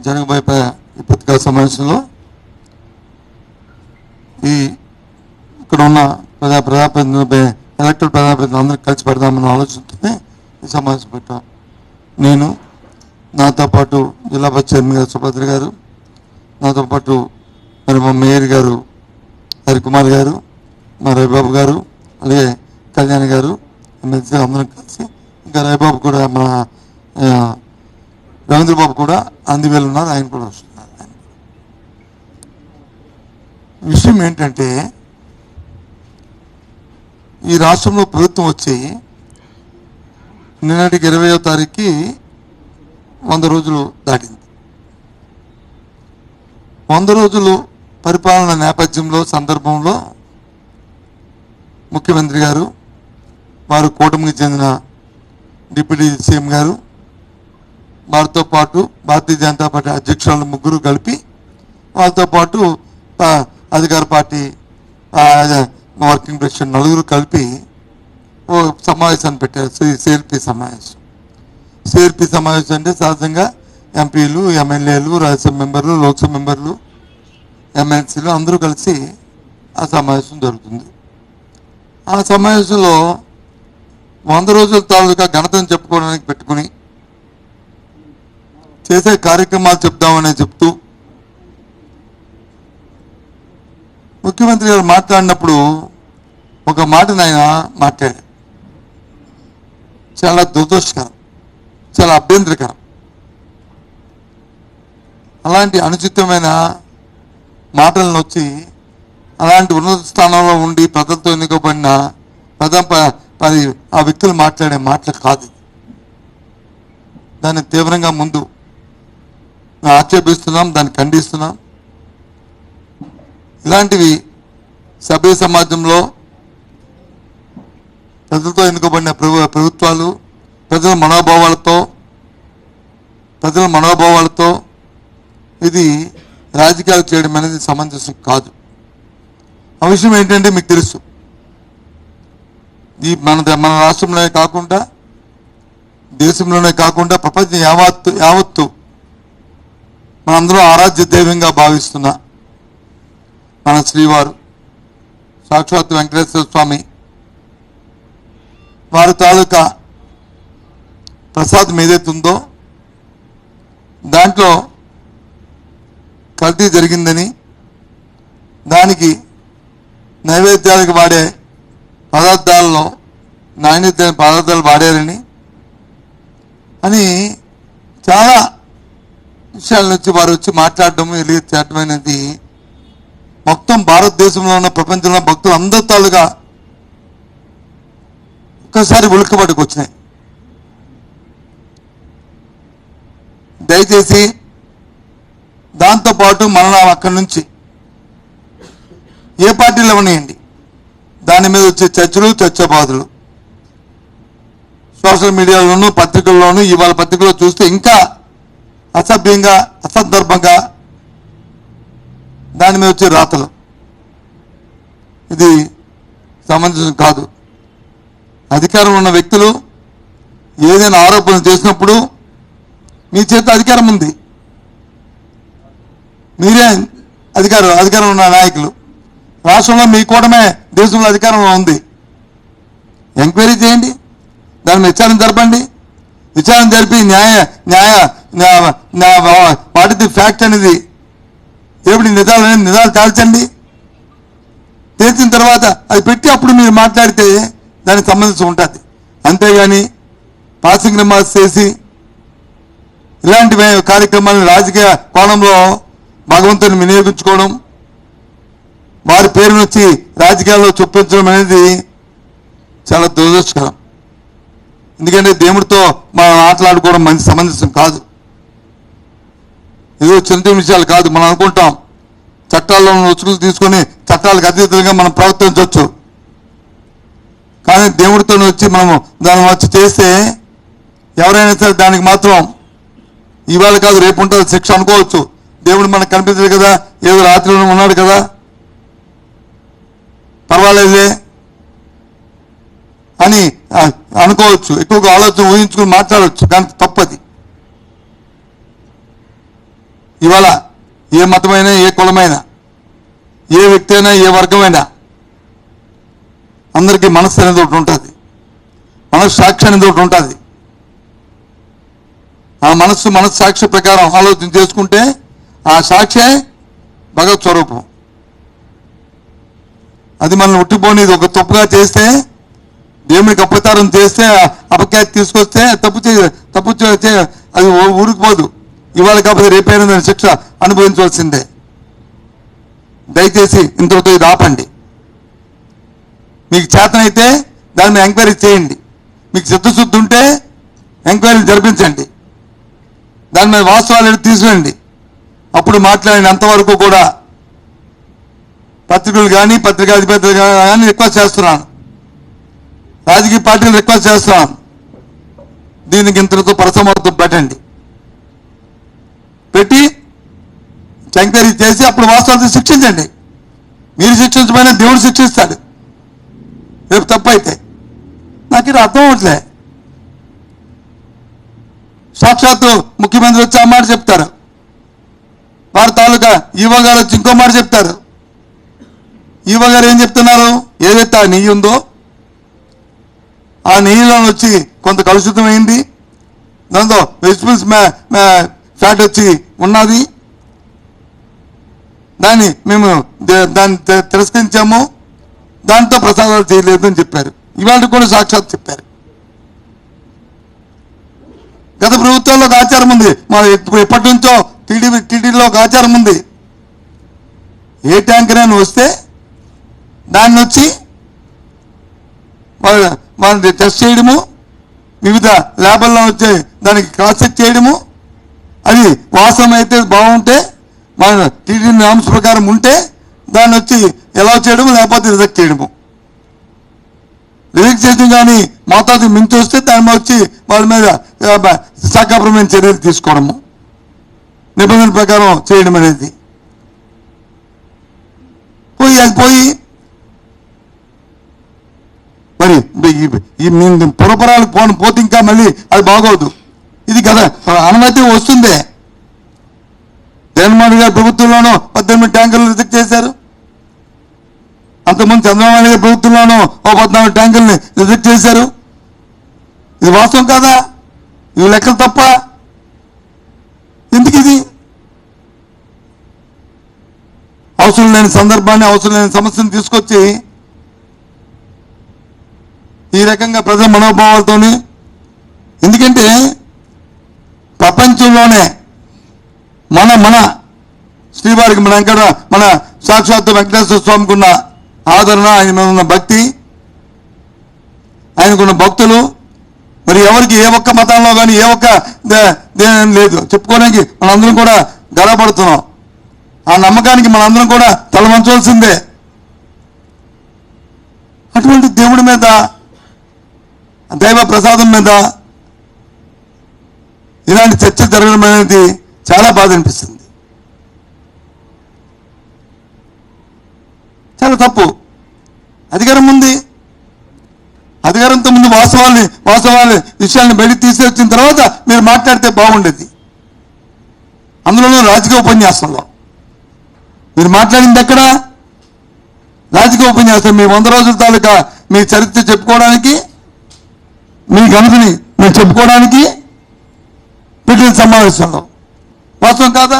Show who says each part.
Speaker 1: జరగబోయే ప- పత్రికా సమావేశంలో ఈ ఇక్కడ ఉన్న ప్రజా ప్రజాప్రతినిధులపై ఎలక్టెడ్ ప్రజాప్రతినిధులు అందరూ కలిసి పెడదామన్న ఆలోచనతోనే ఈ సమావేశం పెట్టాం. నేను నాతో పాటు జిల్లా పరిషత్ చైర్మన్ గారు సుభద్ర గారు నాతో పాటు మరి మా మేయర్ గారు హరికుమార్ గారు మా రవిబాబు గారు అలాగే కళ్యాణ్ గారు ఎమ్మెల్సీ అందరం కలిసి ఇంకా రవిబాబు కూడా మన ఆ, రవీంద్ర బాబు కూడా అందువేలు ఉన్నారు ఆయన కూడా వస్తున్నారు. విషయం ఏంటంటే ఈ రాష్ట్రంలో ప్రభుత్వం వచ్చి నిన్నటికి ఇరవయో తారీఖుకి వంద రోజులు దాటింది. వంద రోజులు పరిపాలన నేపథ్యంలో సందర్భంలో ముఖ్యమంత్రి గారు వారు కూటమికి చెందిన డిప్యూటీ సీఎం గారు వారితో పాటు భారతీయ జనతా పార్టీ అధ్యక్షులను ముగ్గురు కలిపి వాళ్ళతో పాటు అధికార పార్టీ వర్కింగ్ ప్రెసిడెంట్ నలుగురు కలిపి ఓ సమావేశాన్ని పెట్టారు. సిఎల్పి సమావేశం. సిఎల్పి సమావేశం అంటే సహజంగా ఎంపీలు ఎమ్మెల్యేలు రాజ్యసభ మెంబర్లు లోక్సభ మెంబర్లు ఎమ్మెల్సీలు అందరూ కలిసి ఆ సమావేశం జరుగుతుంది. ఆ సమావేశంలో వంద రోజుల తాలూకా ఘనతను చెప్పుకోవడానికి పెట్టుకుని చేసే కార్యక్రమాలు చెప్దామని చెప్తూ ముఖ్యమంత్రి గారు మాట్లాడినప్పుడు ఒక మాటను ఆయన మాట్లాడారు చాలా దురదృష్టకరం చాలా అభ్యంతరకరం. అలాంటి అనుచితమైన మాటలను వచ్చి అలాంటి ఉన్నత స్థానంలో ఉండి ప్రజలతో ఎన్నుకోబడిన ప్రజా ప- ఆ వ్యక్తులు మాట్లాడే మాటలు కాదు. దాన్ని తీవ్రంగా ముందు ఆక్షేపిస్తున్నాం దాన్ని ఖండిస్తున్నాం. ఇలాంటివి సభ్య సమాజంలో ప్రజలతో ఎన్నుకోబడిన ప్రభు ప్రభుత్వాలు ప్రజల మనోభావాలతో ప్రజల మనోభావాలతో ఇది రాజకీయాలు చేయడం అనేది సమంజసం కాదు. ఆ విషయం ఏంటంటే మీకు తెలుసు. ఈ మన మన రాష్ట్రంలోనే కాకుండా దేశంలోనే కాకుండా ప్రపంచం యావత్తు యావత్తు మనందరూ ఆరాధ్య దైవంగా భావిస్తున్న మన శ్రీవారు సాక్షాత్ వెంకటేశ్వర స్వామి వారి తాలూకా ప్రసాదం ఏదైతే ఉందో దాంట్లో కల్తీ జరిగిందని దానికి నైవేద్యాలకు వాడే పదార్థాల్లో నాణ్యత పదార్థాలు వాడారని అని చాలా విషయాల నుంచి వారు వచ్చి మాట్లాడడం ఎలిగి చేయడం అనేది మొత్తం భారతదేశంలో ఉన్న ప్రపంచంలో భక్తులు అందరి తాలుగా ఒక్కసారి ఉలిక్కబడికి వచ్చినాయి. దయచేసి దాంతోపాటు మరలా అక్కడి నుంచి ఏ పార్టీలో ఉన్నాయండి దాని మీద వచ్చే చర్చలు చర్చబాదులు సోషల్ మీడియాలోను పత్రికల్లోనూ ఇవాళ పత్రికలో చూస్తే ఇంకా అసభ్యంగా అసందర్భంగా దాని మీద వచ్చే రాతలు. ఇది సమంజసం కాదు. అధికారం ఉన్న వ్యక్తులు ఏదైనా ఆరోపణలు చేసినప్పుడు మీ చేత అధికారం ఉంది. మీరే అధికారం అధికారం ఉన్న నాయకులు. రాష్ట్రంలో మీ కూడమే దేశంలో అధికారంలో ఉంది. ఎంక్వైరీ చేయండి. దాని మీద విచారణ జరపండి. విచారణ జరిపి న్యాయ న్యాయ వాట్ ది ఫ్యాక్ట్ అనేది. ఏమిటి నిజాలు అనేది? నిజాలు తేల్చండి తేల్చిన తర్వాత అది పెట్టి అప్పుడు మీరు మాట్లాడితే దానికి సంబంధించి ఉంటుంది. అంతేగాని పాసింగ్ రిమార్క్స్ చేసి ఇలాంటి కార్యక్రమాలను రాజకీయ కోణంలో భగవంతుని వినియోగించుకోవడం వారి పేరును వచ్చి రాజకీయాల్లో చొప్పించడం అనేది చాలా దురదృష్టకరం. ఎందుకంటే దేవుడితో మనం ఆటలాడుకోవడం మంచి సమంజసం కాదు. ఏదో చిన్న చిన్న విషయాలు కాదు మనం అనుకుంటాం. చట్టాల్లో ఉన్న రుచులు తీసుకొని చట్టాలకు అతీతంగా మనం ప్రవర్తించవచ్చు. కానీ దేవుడితో వచ్చి మనము దాన్ని వచ్చి చేస్తే ఎవరైనా సరే దానికి మాత్రం ఇవాళ కాదు రేపు ఉంటుంది శిక్ష అనుకోవచ్చు. దేవుడు మనకు కనిపించదు కదా ఏదో రాత్రిలో ఉన్నాడు కదా. పర్వాలేదులే అని అనుకోవచ్చు. ఎక్కువగా ఆలోచన ఊహించుకుని మాట్లాడవచ్చు. కానీ తప్పది. ఇవాళ ఏ మతమైనా ఏ కులమైనా ఏ వ్యక్తి అయినా ఏ వర్గమైనా అందరికీ మనస్సు అనేది ఒకటి ఉంటుంది. మనస్సు సాక్షి అనేది ఒకటి ఉంటుంది. ఆ మనస్సు మనస్సు సాక్షి ప్రకారం ఆలోచన చేసుకుంటే ఆ సాక్షే భగవత్ స్వరూపం. అది మనం ఉట్టిపోనిది ఒక తప్పుగా చేస్తే దేవునికి అపచారం చేస్తే అపఖ్యాతి తీసుకొస్తే తప్పు చే తప్పు అది ఊరికి ఊరికిపోదు. ఇవాళ కాకపోతే రేపైనా దాని శిక్ష అనుభవించవలసిందే. దయచేసి ఇంతటితో ఇది ఆపండి. మీకు చేతనైతే దాని మీద ఎంక్వైరీ చేయండి. మీకు చిత్తశుద్ధి ఉంటే ఎంక్వైరీ జరిపించండి. దాని మీద వాస్తవాలు తీసుకురండి అప్పుడు మాట్లాడినంతవరకు కూడా పత్రికలు కానీ పత్రికా అధిపతులు కానీ రిక్వెస్ట్ చేస్తున్నాను. రాజకీయ పార్టీలు రిక్వెస్ట్ చేస్తున్నాను. దీనికి ఇంతటితో పరసమర్థం పెట్టండి. పెట్టి ఎంక్వైరీ చేసి అప్పుడు వాస్తవాలు శిక్షించండి. మీరు శిక్షించమైనా దేవుడు శిక్షిస్తాడు. రేపు తప్పైతే. నాకు ఇది అర్థం అవట్లే సాక్షాత్తు ముఖ్యమంత్రి వచ్చి ఆ మాట చెప్తారు. వారి తాలూకా ఈవో గారు వచ్చి ఇంకో మాట చెప్తారు. ఈవో గారు ఏం చెప్తున్నారు? ఏదైతే ఆ నెయ్యి ఉందో ఆ నెయ్యిలో వచ్చి కొంత కలుషితమైంది. దాంతో వెజిటబుల్స్ ఫ్యాట్ వచ్చి ఉన్నది. దాన్ని మేము దాన్ని తి- తిరస్కరించాము. దాంతో ప్రసాదాలు చేయలేదు అని చెప్పారు. ఇవాళ కూడా సాక్షాత్ చెప్పారు. గత ప్రభుత్వంలో ఒక ఆచారం ఉంది. మా ఎప్పటి నుంచో టీడీపీ టీడీలో ఒక ఆచారం ఉంది. ఏ ట్యాంకర్ అని వస్తే దాన్ని వచ్చి వాళ్ళ వాళ్ళని టెస్ట్ చేయడము. వివిధ ల్యాబల్లో వచ్చే దానికి క్రాస్ చెక్ చేయడము. అది వాసన అయితే బాగుంటే మన టీడీ నామ్స్ ప్రకారం ఉంటే దాన్ని వచ్చి ఎలా చేయడము లేకపోతే రిజెక్ట్ చేయడము. రిజెక్ట్ చేయడం కానీ మాతాది మించి వస్తే దాని మీద వచ్చి వాళ్ళ మీద ఆ, శాఖాపరమైన చర్యలు తీసుకోవడము. నిబంధన ప్రకారం చేయడం అనేది. పోయి అది పోయి. మరి ఈ- ఈ మీ పురపురాలు పోను పోతే ఇంకా మళ్ళీ అది బాగోదు. ఇది కదా. అనుమతి వస్తుంది. జగన్మోహన్ గారి ప్రభుత్వంలోనూ పద్దెనిమిది ట్యాంకర్లు రిజెక్ట్ చేశారు. అంతకుముందు చంద్రబాబు గారి ప్రభుత్వంలోనూ ఓ పద్నాలుగు ట్యాంకుల్ని రిజెక్ట్ చేశారు. ఇది వాస్తవం కాదా? ఇవి లెక్కలు తప్ప. ఎందుకు ఇది? అవసరం లేని సందర్భాన్ని అవసరం లేని సమస్యను తీసుకొచ్చి ఈ రకంగా ప్రజల మనోభావాలతోని ఎందుకంటే ప్రపంచంలోనే మన మన శ్రీవారికి మన వెంకట మన సాక్షాత్ వెంకటేశ్వర స్వామికి ఉన్న ఆదరణ ఆయన మీద ఉన్న భక్తి ఆయనకున్న భక్తులు మరి ఎవరికి ఏ ఒక్క మతంలో కానీ ఏ ఒక్క దే- దేని లేదు. చెప్పుకోవడానికి మనందరం కూడా గర్వపడుతున్నాం. ఆ నమ్మకానికి మనందరం కూడా తలవంచవలసిందే. అటువంటి దేవుడి మీద దైవ ప్రసాదం మీద ఇలాంటి చర్చ జరగడం అనేది చాలా బాధ అనిపిస్తుంది. చాలా తప్పు. అధికారం ఉంది. అధికారంతో ముందు వాస్తవాల్ని వాస్తవాలు విషయాల్ని బయటికి తీసుకొచ్చిన తర్వాత మీరు మాట్లాడితే బాగుండేది. అందులోనూ రాజకీయ ఉపన్యాసంలో. మీరు మాట్లాడింది ఎక్కడ? రాజకీయ ఉపన్యాసం మీ వంద రోజుల తాలూకా మీ చరిత్ర చెప్పుకోవడానికి మీ గనుకని మీరు చెప్పుకోవడానికి పెట్టిన సమావేశంలో వాస్తవం కాదా?